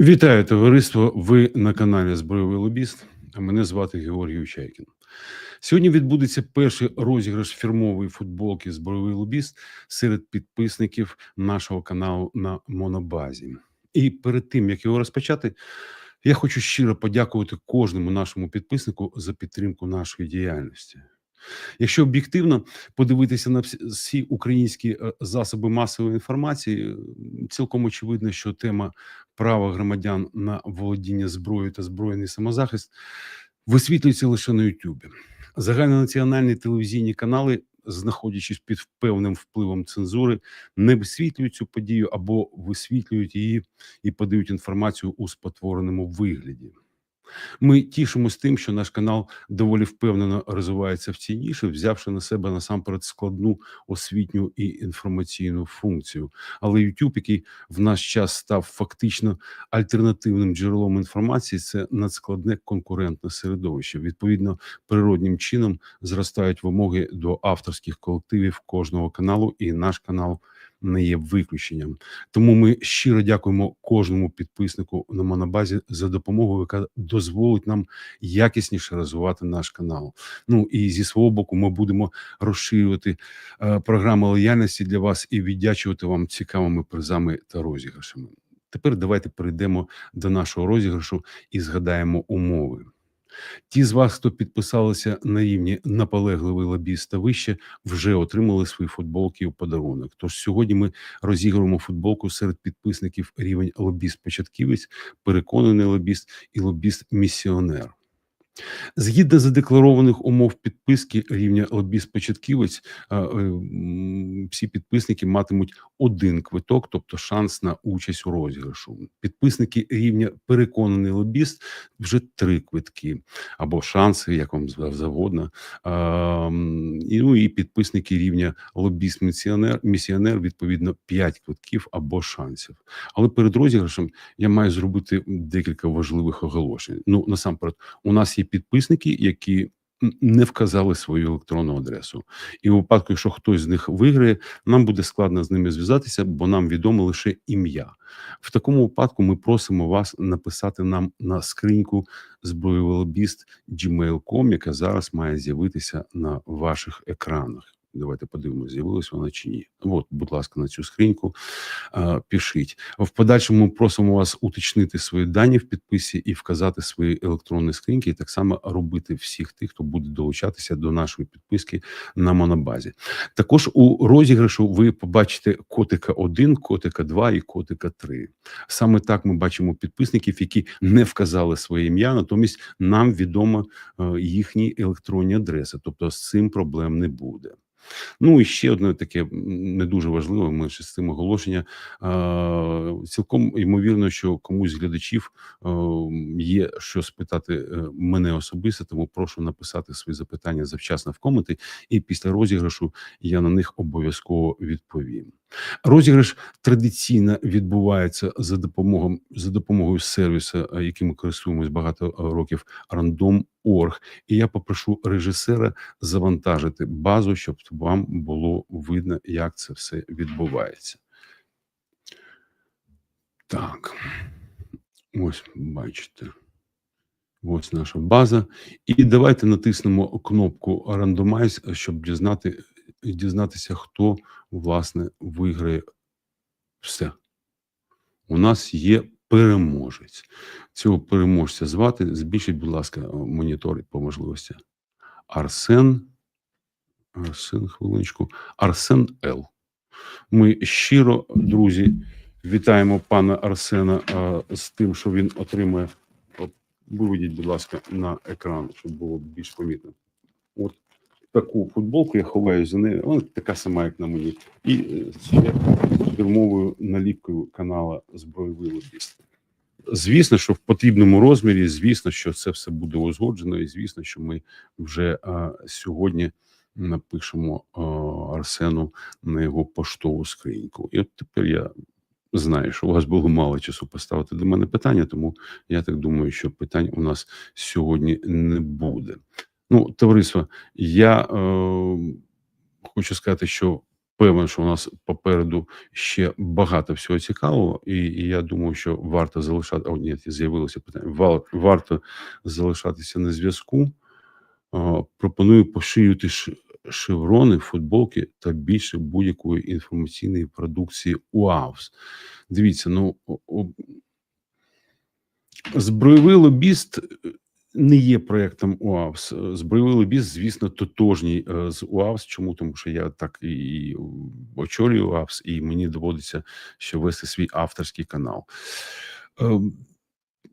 Вітаю товариство. Ви на каналі Збройовий Лобіст. Мене звати Георгій Учайкін. Сьогодні відбудеться перший розіграш фірмової футболки Збройовий Лобіст серед підписників нашого каналу на Монобазі. І перед тим як його розпочати, я хочу щиро подякувати кожному нашому підписнику за підтримку нашої діяльності. Якщо об'єктивно подивитися на всі- українські е, засоби масової інформації, цілком очевидно, що тема права громадян на володіння зброєю та збройний самозахист висвітлюється лише на Ютубі. Загальнонаціональні телевізійні канали, знаходячись під певним впливом цензури, не висвітлюють цю подію або висвітлюють її і подають інформацію у спотвореному вигляді. Ми тішимось тим, що наш канал доволі впевнено розвивається в цій ніші, взявши на себе насамперед складну освітню і інформаційну функцію. Але YouTube, який в наш час став фактично альтернативним джерелом інформації, це надскладне конкурентне середовище. Відповідно, природнім чином зростають вимоги до авторських колективів кожного каналу, і наш канал не є виключенням. Тому ми щиро дякуємо кожному підписнику на Монобазі за допомогу, яка дозволить нам якісніше розвивати наш канал. Ну і зі свого боку, ми будемо розширювати е, програми лояльності для вас і віддячувати вам цікавими призами та розіграшами. Тепер давайте перейдемо до нашого розіграшу і згадаємо умови. Ті з вас, хто підписалися на рівні наполегливий лобіст та вище, вже отримали свої футболки у подарунок. Тож сьогодні ми розігруємо футболку серед підписників рівень лобіст-початківець, переконаний лобіст і лобіст-місіонер. Згідно задекларованих умов підписки рівня лобіст-початківець, е, е, м, всі підписники матимуть один квиток, тобто шанс на участь у розіграшу. Підписники рівня переконаний лобіст вже три квитки або шанси, як вам зав- завгодно. І, ну, і підписники рівня лобіст-місіонер, місіонер, відповідно, 5 квитків або шансів. Але перед розіграшем я маю зробити декілька важливих оголошень. Ну, насамперед, у нас є підписники, які не вказали свою електронну адресу. І у випадку, якщо хтось з них виграє, нам буде складно з ними зв'язатися, бо нам відомо лише ім'я. В такому випадку ми просимо вас написати нам на скриньку зброєволобіст gmail.com, яка зараз має з'явитися на ваших екранах. Давайте подивимося, з'явилась вона чи ні. От, будь ласка, на цю скриньку а, пишіть. В подальшому просимо вас уточнити свої дані в підписі і вказати свої електронні скриньки, і так само робити всіх тих, хто буде долучатися до нашої підписки на монобазі. Також у розіграшу ви побачите котика 1, котика 2 і котика 3. Саме так ми бачимо підписників, які не вказали своє ім'я, натомість нам відомо е, їхні електронні адреси, тобто з цим проблем не буде. Ну і ще одне таке не дуже важливе. Ми ще з цим оголошення. Цілком ймовірно, що комусь з глядачів є що спитати е, мене особисто, тому прошу написати свої запитання завчасно в коменти, і після розіграшу я на них обов'язково відповім. Розіграш традиційно відбувається за допомогою за допомогою сервісу, е, яким ми користуємось багато е, років Random.org. І я попрошу режисера завантажити базу, щоб вам було видно, як це все відбувається. Так, ось бачите. Ось наша база. І давайте натиснемо кнопку Randomize, щоб дізнати, дізнатися, хто власне виграє все. У нас є переможець. Цього переможця звати. Збільшіть, будь ласка, монітор по можливості. Арсен. Арсен, хвилиночку. Арсен Л. Ми щиро, друзі, вітаємо пана Арсена а, з тим, що він отримує. Виведіть, будь ласка, на екран, щоб було більш помітно. От таку футболку я ховаю за нею. Вона така сама, як на мені. І е, ще фірмовою наліпкою канала Збройовий лобіст. Звісно, що в потрібному розмірі, звісно, що це все буде узгоджено, і звісно, що ми вже а, сьогодні напишемо а, Арсену на його поштову скриньку. І от тепер я знаю, що у вас було мало часу поставити до мене питання, тому я так думаю, що питань у нас сьогодні не буде. Ну, товариство, я е, хочу сказати, що певен, що у нас попереду ще багато всього цікавого, і, і я думаю, що варто залишати. О, ні, з'явилося питання. Варто залишатися на зв'язку. А, Пропоную поширювати шеврони, футболки та більше будь-якої інформаційної продукції УАВС. Дивіться, ну збройовий лобіст е, не є проектом УАВС. Е, Збройовий лобіст, звісно, тотожній е, з УАВС. Чому? Тому що я так і- очолюю УАВС, і мені доводиться ще вести свій авторський канал.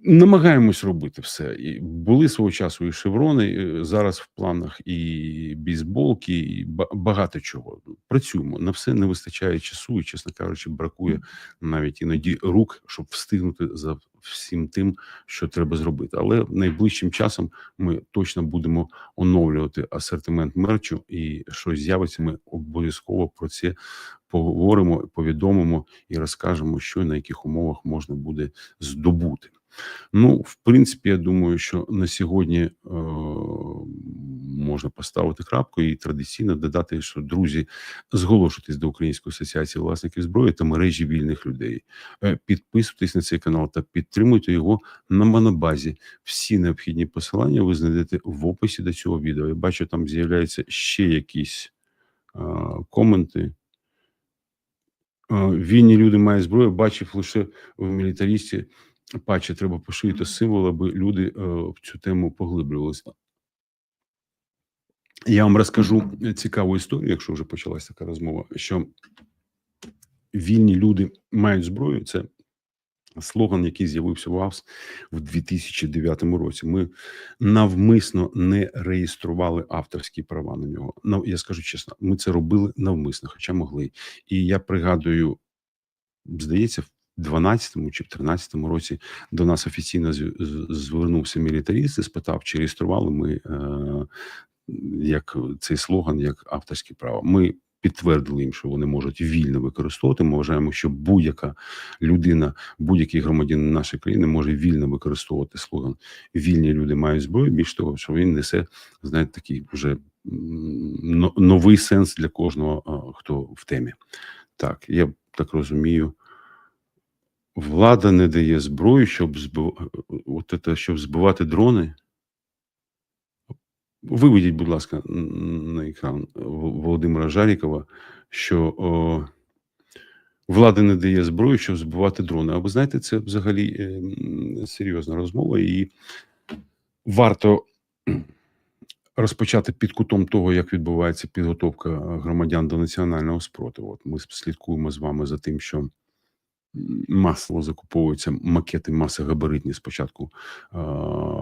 Намагаємось робити все. І були свого часу і шеврони. Зараз в планах і бейсболки, і багато чого. Працюємо на все не вистачає часу, і чесно кажучи, бракує навіть іноді рук, щоб встигнути за всім тим, що треба зробити. Але найближчим часом ми точно будемо оновлювати асортимент мерчу, і що з'явиться, ми обов'язково про це поговоримо, повідомимо і розкажемо, що і на яких умовах можна буде здобути. Ну, в принципі, я думаю, що на сьогодні е, можна поставити крапку і традиційно додати, що друзі, зголошуйтесь до Української асоціації власників зброї та мережі вільних людей. Е, підписуйтесь на цей канал та підтримуйте його на монобазі. Всі необхідні посилання ви знайдете в описі до цього відео. Я бачу, там з'являються ще якісь е, коменти. Е, Вільні люди мають зброю, бачив лише в мілітарісті патчі треба поширити символ, аби люди е, в цю тему поглиблювалися. Я вам розкажу цікаву історію, якщо вже почалася така розмова, що вільні люди мають зброю. Це слоган, який з'явився в АВС в 2009 році. Ми навмисно не реєстрували авторські права на нього. Ну, я скажу чесно, ми це робили навмисно, хоча могли. І я пригадую, здається, в 12-му чи в 13-му році до нас офіційно звернувся мілітаріст і спитав, чи реєстрували ми е, як цей слоган, як авторське право. Ми підтвердили їм, що вони можуть вільно використовувати. Ми вважаємо, що будь-яка людина, будь-який громадянин нашої країни може вільно використовувати слоган Вільні люди мають зброю. Більш того, що він несе, знаєте, такий вже новий сенс для кожного, хто в темі. Так, я так розумію. Влада не дає зброю, щоб збив... от це, щоб збивати дрони. Виведіть, будь ласка, на екран Володимира Жарікова, що о, влада не дає зброю, щоб збивати дрони. А ви знаєте, це взагалі е, серйозна розмова, і варто розпочати під кутом того, як відбувається підготовка громадян до національного спротиву. От ми слідкуємо з вами за тим, що масово закуповуються макети масогабаритні спочатку е,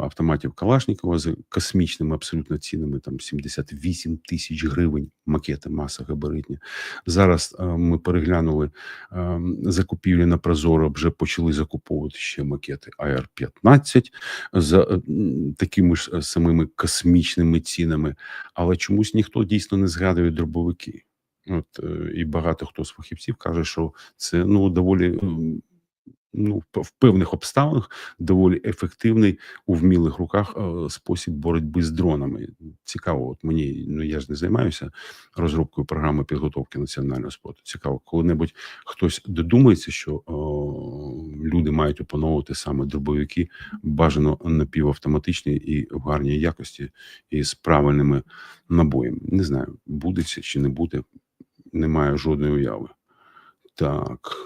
автоматів Калашникова з космічними абсолютно цінами, там 78 тисяч гривень макети масогабаритні. Зараз е, ми переглянули е, закупівлі на Прозоро, вже почали закуповувати ще макети АР-15 за такими ж самими космічними цінами, але чомусь ніхто дійсно не згадує дробовики. От е, і багато хто з фахівців каже, що це ну доволі ну в певних обставинах доволі ефективний у вмілих руках е, спосіб боротьби з дронами. Цікаво, от мені ну я ж не займаюся розробкою програми підготовки національного спорту. Цікаво, коли-небудь хтось додумається, що о, люди мають опановувати саме дробовики, бажано напівавтоматичні і в гарній якості, і з правильними набоями. Не знаю, буде це чи не буде. Немає жодної уяви. Так,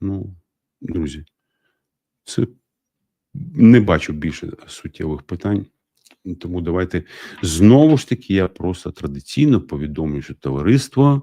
ну, друзі, це не бачу більше суттєвих питань. Тому давайте знову ж таки я просто традиційно повідомлю, що товариство